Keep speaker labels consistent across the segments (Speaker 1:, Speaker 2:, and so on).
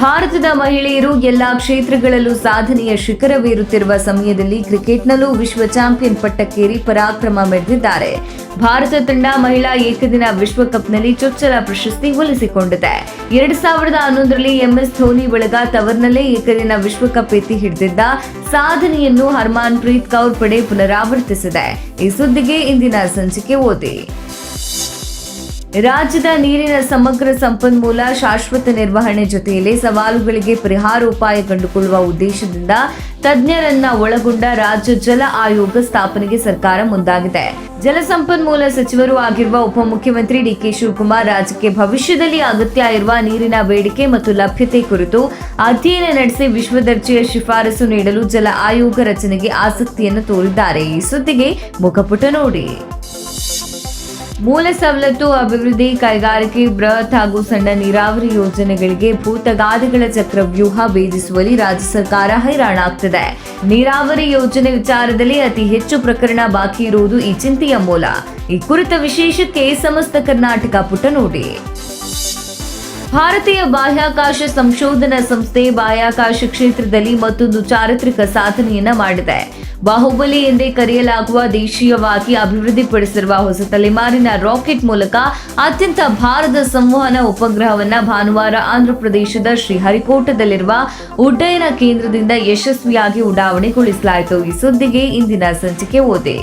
Speaker 1: ಭಾರತದ ಮಹಿಳೆಯರು ಎಲ್ಲಾ ಕ್ಷೇತ್ರಗಳಲ್ಲೂ ಸಾಧನೆಯ ಶಿಖರವೇರುತ್ತಿರುವ ಸಮಯದಲ್ಲಿ ಕ್ರಿಕೆಟ್ನಲ್ಲೂ ವಿಶ್ವ ಚಾಂಪಿಯನ್ ಪಟ್ಟಕ್ಕೇರಿ ಪರಾಕ್ರಮ ಮೆರೆದಿದ್ದಾರೆ. ಭಾರತ ತಂಡ ಮಹಿಳಾ ಏಕದಿನ ವಿಶ್ವಕಪ್ನಲ್ಲಿ ಚೊಚ್ಚಲ ಪ್ರಶಸ್ತಿ ಒಲಿಸಿಕೊಂಡಿದೆ ಎರಡ್ ಸಾವಿರದ ಹನ್ನೊಂದರಲ್ಲಿ ಎಂಎಸ್ ಧೋನಿ ಬಳಗ ತವರ್ನಲ್ಲೇ ಏಕದಿನ ವಿಶ್ವಕಪ್ ಎತ್ತಿ ಹಿಡಿದಿದ್ದ ಸಾಧನೆಯನ್ನು ಹರ್ಮಾನ್ ಪ್ರೀತ್ ಕೌರ್ ಪಡೆ ಪುನರಾವರ್ತಿಸಿದೆ. ಈ ಸುದ್ದಿಗೆ ಇಂದಿನ ಸಂಚಿಕೆ ಓದಿ. ರಾಜ್ಯದ ನೀರಿನ ಸಮಗ್ರ ಸಂಪನ್ಮೂಲ ಶಾಶ್ವತ ನಿರ್ವಹಣೆ ಜೊತೆಯಲ್ಲಿ ಸವಾಲುಗಳಿಗೆ ಪರಿಹಾರೋಪಾಯ ಕಂಡುಕೊಳ್ಳುವ ಉದ್ದೇಶದಿಂದ ತಜ್ಞರನ್ನ ಒಳಗೊಂಡ ರಾಜ್ಯ ಜಲ ಆಯೋಗ ಸ್ಥಾಪನೆಗೆ ಸರ್ಕಾರ ಮುಂದಾಗಿದೆ. ಜಲಸಂಪನ್ಮೂಲ ಸಚಿವರು ಆಗಿರುವ ಉಪಮುಖ್ಯಮಂತ್ರಿ ಡಿಕೆ ಶಿವಕುಮಾರ್ ರಾಜ್ಯಕ್ಕೆ ಭವಿಷ್ಯದಲ್ಲಿ ಅಗತ್ಯ ಇರುವ ನೀರಿನ ಬೇಡಿಕೆ ಮತ್ತು ಲಭ್ಯತೆ ಕುರಿತು ಅಧ್ಯಯನ ನಡೆಸಿ ವಿಶ್ವದರ್ಜೆಯ ಶಿಫಾರಸು ನೀಡಲು ಜಲ ಆಯೋಗ ರಚನೆಗೆ ಆಸಕ್ತಿಯನ್ನು ತೋರಿದ್ದಾರೆ. ಈ ಸುದ್ದಿಗೆ ಮುಖಪುಟ ನೋಡಿ. ಮೂಲ ಸವಲತ್ತು ಅಭಿವೃದ್ಧಿ ಕೈಗಾರಿಕೆ, ಬೃಹತ್ ಹಾಗೂ ಸಣ್ಣ ನೀರಾವರಿ ಯೋಜನೆಗಳಿಗೆ ಭೂತಗಾದಿಗಳ ಚಕ್ರವ್ಯೂಹ ಭೇದಿಸುವಲ್ಲಿ ರಾಜ್ಯ ಸರ್ಕಾರ ಹೈರಾಣಾಗ್ತಿದೆ. ನೀರಾವರಿ ಯೋಜನೆ ವಿಚಾರದಲ್ಲಿ ಅತಿ ಹೆಚ್ಚು ಪ್ರಕರಣ ಬಾಕಿ ಇರುವುದು ಈ ಚಿಂತೆಯ ಮೂಲ. ಈ ಕುರಿತ ವಿಶೇಷಕ್ಕೆ ಸಮಸ್ತ ಕರ್ನಾಟಕ ಪುಟ ನೋಡಿ. ಭಾರತೀಯ ಬಾಹ್ಯಾಕಾಶ ಸಂಶೋಧನಾ ಸಂಸ್ಥೆ ಬಾಹ್ಯಾಕಾಶ ಕ್ಷೇತ್ರದಲ್ಲಿ ಮತ್ತೊಂದು ಚಾರಿತ್ರಿಕ ಸಾಧನೆಯನ್ನ ಮಾಡಿದೆ. ಬಾಹುಬಲಿ ಎಂದೇ ಕರೆಯಲಾಗುವ ದೇಶೀಯವಾಗಿ ಅಭಿವೃದ್ಧಿಪಡಿಸಿರುವ ಹೊಸ ತಲೆಮಾರಿನ ರಾಕೆಟ್ ಮೂಲಕ ಅತ್ಯಂತ ಭಾರದ ಸಂವಹನ ಉಪಗ್ರಹವನ್ನ ಭಾನುವಾರ ಆಂಧ್ರಪ್ರದೇಶದ ಶ್ರೀಹರಿಕೋಟದಲ್ಲಿರುವ ಉಡ್ಡಯನ ಕೇಂದ್ರದಿಂದ ಯಶಸ್ವಿಯಾಗಿ ಉಡಾವಣೆಗೊಳಿಸಲಾಯಿತು. ಈ ಸುದ್ದಿಗೆ ಇಂದಿನ ಸಂಚಿಕೆ ಓದಿ.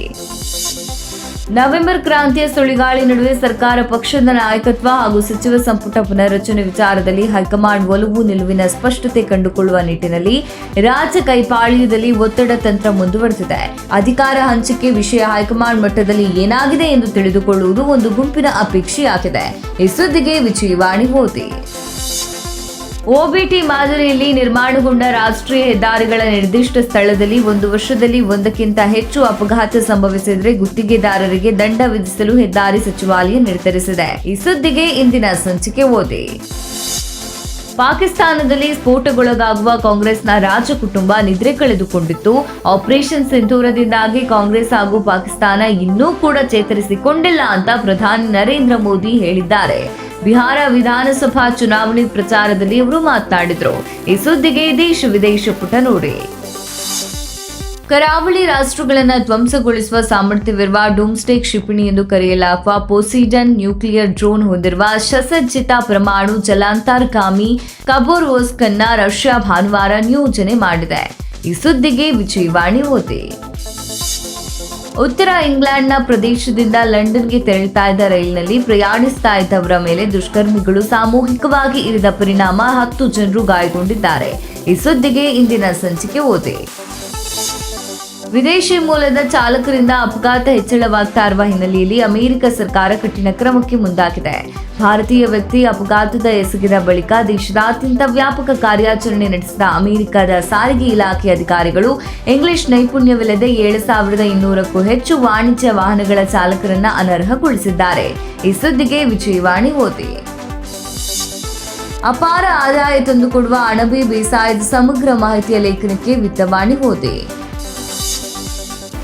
Speaker 1: ನವೆಂಬರ್ ಕ್ರಾಂತಿಯ ಸುಳಿಗಾಳಿ ನಡುವೆ ಸರ್ಕಾರ ಪಕ್ಷದ ನಾಯಕತ್ವ ಹಾಗೂ ಸಚಿವ ಸಂಪುಟ ಪುನರ್ರಚನೆ ವಿಚಾರದಲ್ಲಿ ಹೈಕಮಾಂಡ್ ಒಲವು ನಿಲುವಿನ ಸ್ಪಷ್ಟತೆ ಕಂಡುಕೊಳ್ಳುವ ನಿಟ್ಟಿನಲ್ಲಿ ರಾಜ್ಯ ಕೈಪಾಳ್ಯದಲ್ಲಿ ಒತ್ತಡ ತಂತ್ರ ಮುಂದುವರೆದಿದೆ. ಅಧಿಕಾರ ಹಂಚಿಕೆ ವಿಷಯ ಹೈಕಮಾಂಡ್ ಮಟ್ಟದಲ್ಲಿ ಏನಾಗಿದೆ ಎಂದು ತಿಳಿದುಕೊಳ್ಳುವುದು ಒಂದು ಗುಂಪಿನ ಅಪೇಕ್ಷೆಯಾಗಿದೆ. ಈ ಸುದ್ದಿಗೆ ವಿಜಯವಾಣಿ ಓದಿ ಒಬಿಟಿ ಮಾದರಿಯಲ್ಲಿ ನಿರ್ಮಾಣಗೊಂಡ ರಾಷ್ಟ್ರೀಯ ಹೆದ್ದಾರಿಗಳ ನಿರ್ದಿಷ್ಟ ಸ್ಥಳದಲ್ಲಿ ಒಂದು ವರ್ಷದಲ್ಲಿ ಒಂದಕ್ಕಿಂತ ಹೆಚ್ಚು ಅಪಘಾತ ಸಂಭವಿಸಿದರೆ ಗುತ್ತಿಗೆದಾರರಿಗೆ ದಂಡ ವಿಧಿಸಲು ಹೆದ್ದಾರಿ ಸಚಿವಾಲಯ ನಿರ್ಧರಿಸಿದೆ. ಈ ಸುದ್ದಿಗೆ ಇಂದಿನ ಸಂಚಿಕೆ ಓದಿ. ಪಾಕಿಸ್ತಾನದಲ್ಲಿ ಸ್ಫೋಟಗೊಳಗಾಗುವ ಕಾಂಗ್ರೆಸ್ನ ರಾಜ ಕುಟುಂಬ ನಿದ್ರೆ ಕಳೆದುಕೊಂಡಿತ್ತು. ಆಪರೇಷನ್ ಸಿಂಧೂರದಿಂದಾಗಿ ಕಾಂಗ್ರೆಸ್ ಹಾಗೂ ಪಾಕಿಸ್ತಾನ ಇನ್ನೂ ಕೂಡ ಚೇತರಿಸಿಕೊಂಡಿಲ್ಲ ಅಂತ ಪ್ರಧಾನಿ ನರೇಂದ್ರ ಮೋದಿ ಹೇಳಿದ್ದಾರೆ. ಬಿಹಾರ ವಿಧಾನಸಭಾ ಚುನಾವಣೆ ಪ್ರಚಾರದಲ್ಲಿ ಅವರು ಮಾತನಾಡಿದರು. ಈ ಸುದ್ದಿಗೆ ದೇಶ ವಿದೇಶ ಪುಟ ನೋಡಿ. ಕರಾವಳಿ ರಾಷ್ಟ್ರಗಳನ್ನು ಧ್ವಂಸಗೊಳಿಸುವ ಸಾಮರ್ಥ್ಯವಿರುವ ಡೂಮ್ಸ್ಟೇ ಕ್ಷಿಪಣಿ ಎಂದು ಕರೆಯಲಾಗುವ ಪೋಸಿಡನ್ ನ್ಯೂಕ್ಲಿಯರ್ ಡ್ರೋನ್ ಹೊಂದಿರುವ ಶಸಜ್ಜಿತ ಪರಮಾಣು ಜಲಾಂತರ್ಗಾಮಿ ಕಬೋರ್ವೋಸ್ಕನ್ನ ರಷ್ಯಾ ಭಾನುವಾರ ನಿಯೋಜನೆ ಮಾಡಿದೆ. ಈ ಸುದ್ದಿಗೆ ವಿಜಯವಾಣಿ ಓದಿ. ಉತ್ತರ ಇಂಗ್ಲೆಂಡ್ನ ಪ್ರದೇಶದಿಂದ ಲಂಡನ್ಗೆ ತೆರಳುತ್ತಾ ಇದ್ದ ರೈಲಿನಲ್ಲಿ ಪ್ರಯಾಣಿಸ್ತಾ ಇದ್ದವರ ಮೇಲೆ ದುಷ್ಕರ್ಮಿಗಳು ಸಾಮೂಹಿಕವಾಗಿ ಇರಿದ ಪರಿಣಾಮ ಹತ್ತು ಜನರು ಗಾಯಗೊಂಡಿದ್ದಾರೆ. ಈ ಸುದ್ದಿಗೆ ಇಂದಿನ ಸಂಚಿಕೆ ಓದಿ. ವಿದೇಶಿ ಮೂಲದ ಚಾಲಕರಿಂದ ಅಪಘಾತ ಹೆಚ್ಚಳವಾಗ್ತಾ ಇರುವ ಹಿನ್ನೆಲೆಯಲ್ಲಿ ಅಮೆರಿಕ ಸರ್ಕಾರ ಕಠಿಣ ಕ್ರಮಕ್ಕೆ ಮುಂದಾಗಿದೆ. ಭಾರತೀಯ ವ್ಯಕ್ತಿ ಅಪಘಾತದ ಎಸಗಿದ ಬಳಿಕ ದೇಶದಾದ್ಯಂತ ವ್ಯಾಪಕ ಕಾರ್ಯಾಚರಣೆ ನಡೆಸಿದ ಅಮೆರಿಕದ ಸಾರಿಗೆ ಇಲಾಖೆ ಅಧಿಕಾರಿಗಳು ಇಂಗ್ಲಿಷ್ ನೈಪುಣ್ಯವಿಲ್ಲದೆ ಏಳು ಸಾವಿರದ ಇನ್ನೂರಕ್ಕೂ ಹೆಚ್ಚು ವಾಣಿಜ್ಯ ವಾಹನಗಳ ಚಾಲಕರನ್ನ ಅನರ್ಹಗೊಳಿಸಿದ್ದಾರೆ. ಈ ಸುದ್ದಿಗೆ ವಿಜಯವಾಣಿ ಓದಿ. ಅಪಾರ ಆದಾಯ ತಂದುಕೊಡುವ ಅಣಬೆ ಬೇಸಾಯದ ಸಮಗ್ರ ಮಾಹಿತಿಯ ಲೇಖನಕ್ಕೆ ವಿತ್ತವಾಣಿ ಓದಿ.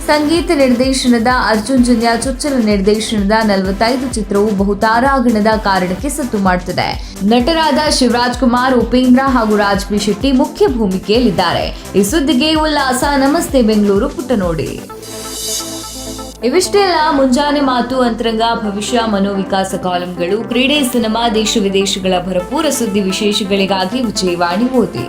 Speaker 1: ಸಂಗೀತ ನಿರ್ದೇಶನದ ಅರ್ಜುನ್ ಜನ್ಯ ಚೊಚ್ಚಲ ನಿರ್ದೇಶನದ ನಲವತ್ತೈದು ಚಿತ್ರವು ಬಹುತಾರಾಗಣದ ಕಾರಣಕ್ಕೆ ಸತ್ತು ಮಾಡುತ್ತಿದೆ ನಟರಾದ ಶಿವರಾಜ್ ಕುಮಾರ್, ಉಪೇಂದ್ರ ಹಾಗೂ ರಾಜ್ ಬಿ ಶೆಟ್ಟಿ ಮುಖ್ಯ ಭೂಮಿಕೆಯಲ್ಲಿದ್ದಾರೆ. ಈ ಸುದ್ದಿಗೆ ಉಲ್ಲಾಸ. ನಮಸ್ತೆ ಬೆಂಗಳೂರು ಪುಟ್ಟ ನೋಡಿ. ಇವಿಷ್ಟೆಲ್ಲ ಮುಂಜಾನೆ ಮಾತು, ಅಂತರಂಗ, ಭವಿಷ್ಯ, ಮನೋವಿಕಾಸ ಕಾಲಂಗಳು, ಕ್ರೀಡೆ, ಸಿನಿಮಾ, ದೇಶ ವಿದೇಶಗಳ ಭರಪೂರ ಸುದ್ದಿ ವಿಶೇಷಗಳಿಗಾಗಿ ವಿಜಯವಾಣಿ ಓದಿ.